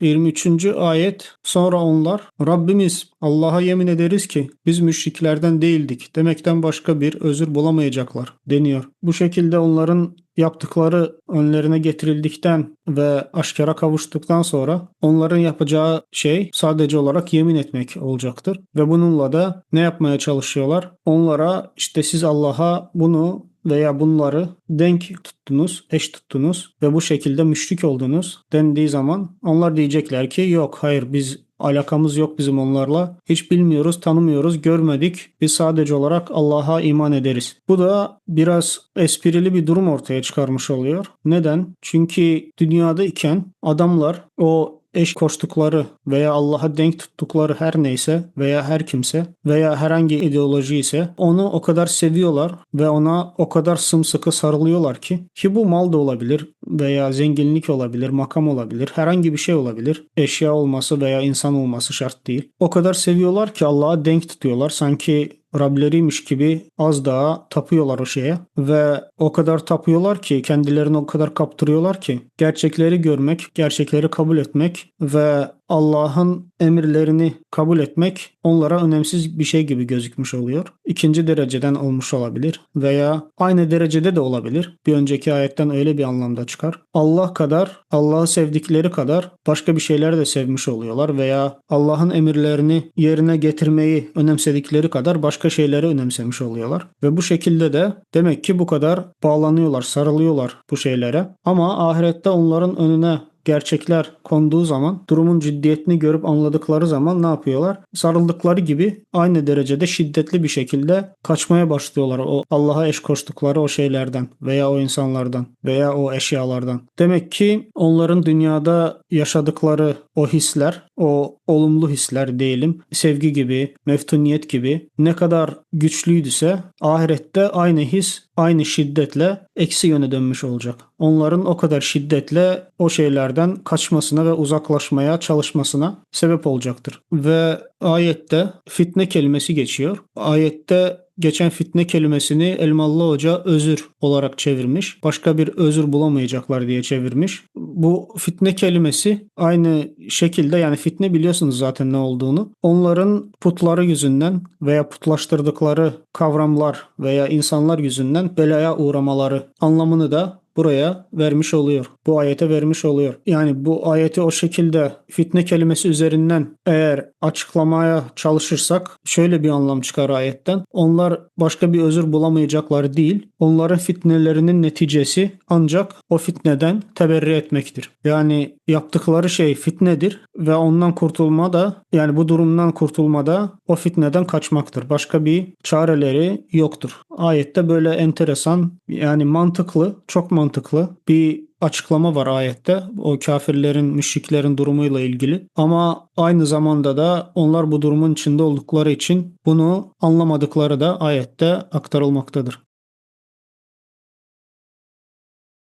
23. ayet sonra onlar Rabbimiz Allah'a yemin ederiz ki biz müşriklerden değildik demekten başka bir özür bulamayacaklar deniyor. Bu şekilde onların yaptıkları önlerine getirildikten ve aşkara kavuştuktan sonra onların yapacağı şey sadece olarak yemin etmek olacaktır. Ve bununla da ne yapmaya çalışıyorlar? Onlara işte siz Allah'a bunu veya bunları denk tuttunuz, eş tuttunuz ve bu şekilde müşrik oldunuz dendiği zaman onlar diyecekler ki yok hayır biz alakamız yok bizim onlarla. Hiç bilmiyoruz, tanımıyoruz, görmedik. Biz sadece olarak Allah'a iman ederiz. Bu da biraz esprili bir durum ortaya çıkarmış oluyor. Neden? Çünkü dünyada iken adamlar o eş koştukları veya Allah'a denk tuttukları her neyse veya her kimse veya herhangi ideoloji ise onu o kadar seviyorlar ve ona o kadar sımsıkı sarılıyorlar ki ki bu mal da olabilir veya zenginlik olabilir, makam olabilir, herhangi bir şey olabilir. Eşya olması veya insan olması şart değil. O kadar seviyorlar ki Allah'a denk tutuyorlar. Sanki Rableriymiş gibi az daha tapıyorlar o şeye. Ve o kadar tapıyorlar ki kendilerini o kadar kaptırıyorlar ki gerçekleri görmek, gerçekleri kabul etmek ve Allah'ın emirlerini kabul etmek onlara önemsiz bir şey gibi gözükmüş oluyor. İkinci dereceden olmuş olabilir veya aynı derecede de olabilir. Bir önceki ayetten öyle bir anlamda çıkar. Allah kadar, Allah'ı sevdikleri kadar başka bir şeyler de sevmiş oluyorlar veya Allah'ın emirlerini yerine getirmeyi önemsedikleri kadar başka şeyleri önemsemiş oluyorlar. Ve bu şekilde de demek ki bu kadar bağlanıyorlar, sarılıyorlar bu şeylere. Ama ahirette onların önüne gerçekler konduğu zaman durumun ciddiyetini görüp anladıkları zaman ne yapıyorlar? Sarıldıkları gibi aynı derecede şiddetli bir şekilde kaçmaya başlıyorlar o Allah'a eş koştukları o şeylerden veya o insanlardan veya o eşyalardan. Demek ki onların dünyada yaşadıkları o hisler, o olumlu hisler diyelim, sevgi gibi, meftuniyet gibi ne kadar güçlüydüse ahirette aynı his aynı şiddetle eksi yöne dönmüş olacak. Onların o kadar şiddetle o şeylerden kaçmasına ve uzaklaşmaya çalışmasına sebep olacaktır. Ve ayette fitne kelimesi geçiyor. Ayette geçen fitne kelimesini Elmalı Hoca özür olarak çevirmiş. Başka bir özür bulamayacaklar diye çevirmiş. Bu fitne kelimesi aynı şekilde yani fitne biliyorsunuz zaten ne olduğunu. Onların putları yüzünden veya putlaştırdıkları kavramlar veya insanlar yüzünden belaya uğramaları anlamını da buraya vermiş oluyor. Bu ayete vermiş oluyor. Yani bu ayeti o şekilde fitne kelimesi üzerinden eğer açıklamaya çalışırsak şöyle bir anlam çıkar ayetten. Onlar başka bir özür bulamayacaklar değil. Onların fitnelerinin neticesi ancak o fitneden teberri etmektir. Yani yaptıkları şey fitnedir ve ondan kurtulma da yani bu durumdan kurtulma da o fitneden kaçmaktır. Başka bir çareleri yoktur. Ayette böyle enteresan yani mantıklı, çok mantıklı bir açıklama var ayette. O kafirlerin, müşriklerin durumuyla ilgili. Ama aynı zamanda da onlar bu durumun içinde oldukları için bunu anlamadıkları da ayette aktarılmaktadır.